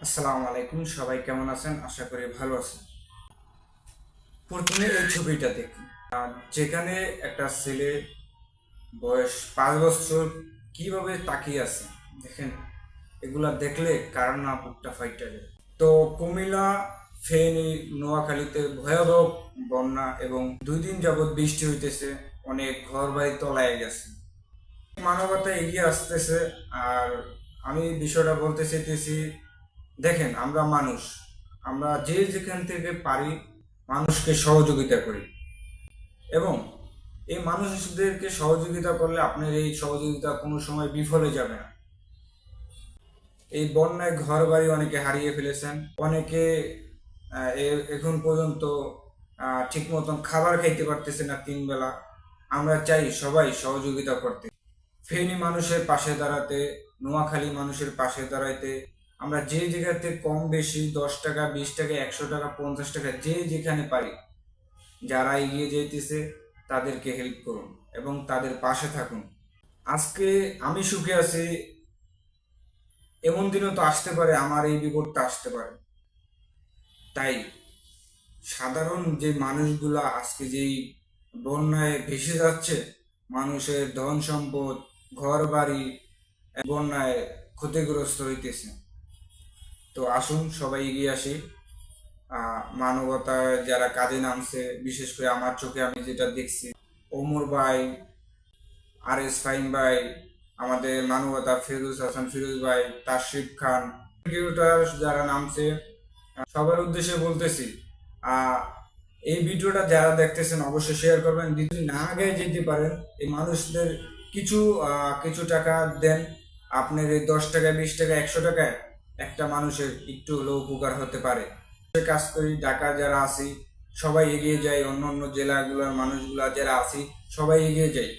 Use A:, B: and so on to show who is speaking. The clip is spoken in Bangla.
A: আসসালামু আলাইকুম সবাই কেমন আছেন? আশা করি ভালো আছেন। প্রথমে এই ছবিটা আহ, যেখানে একটা ছেলে বয়স পাঁচ বছর কীভাবে তাকিয়ে আছে দেখেন। এগুলা দেখলে কারণ না বুকটা ফাইটা তো কুমিল্লা ফেনী নোয়াখালীতে ভয়াবহ বন্যা এবং দুই দিন যাবৎ বৃষ্টি হইতেছে অনেক ঘর বাড়ি তলায় গেছে। মানবতা এগিয়ে আসতেছে আর আমি বিষয়টা বলতে চাইতেছি দেখেন, আমরা মানুষ। আমরা যে যেখান থেকে পারি, মানুষকে সহযোগিতা করি। এবং এই মানুষদেরকে সহযোগিতা করলে আপনার এই সহযোগিতা কোনো সময় বিফলে যাবে না। এই বন্যায় ঘর বাড়ি অনেকে হারিয়ে ফেলেছেন। অনেকে এখন পর্যন্ত ঠিক মতন খাবার খাইতে পারতেছে না তিন বেলা আমরা চাই সবাই সহযোগিতা করতে। ফেনী মানুষের পাশে দাঁড়াতে, নোয়াখালী মানুষের পাশে দাঁড়াইতে আমরা যে জায়গাতে কম বেশি দশ টাকা, বিশ টাকা, একশো টাকা, পঞ্চাশ টাকা যে যেখানে পারি, যারা এগিয়ে যেতেছে তাদেরকে হেল্প করুন এবং তাদের পাশে থাকুন। আজকে আমি সুখে আছি, এমন দিনও তো আসতে পারে, আমার এই বিপদটা আসতে পারে। তাই সাধারণ যে মানুষগুলা আজকে যেই বন্যায় ভেসে যাচ্ছে, মানুষের ধন সম্পদ ঘর বাড়ি বন্যায় ক্ষতিগ্রস্ত হইতেছে। তো আসুন সবাই এগিয়ে আসি। আহ, মানবতার যারা কাজে নামছে বিশেষ করে আমার চোখে আমি যেটা দেখছি ওমর ভাই আর এস ফাইম ভাই আমাদের মানবতা ফিরোজ হাসান ফিরোজ ভাই তাশরিফ খান যারা নামছে সবার উদ্দেশ্যে বলতেছি এই ভিডিওটা যারা দেখতেছেন অবশ্যই শেয়ার করবেন। যদি না আগে যেতে পারেন এই মানুষদের কিছু কিছু টাকা দেন। আপনার এই দশ টাকা বিশ টাকা একশো টাকায় একটা মানুষের একটু হলেও উপকার হতে পারে। সে কাজ করি ঢাকা যারা আছি, সবাই এগিয়ে যাই অন্য অন্য জেলাগুলোর মানুষগুলা যারা আছি, সবাই এগিয়ে যায়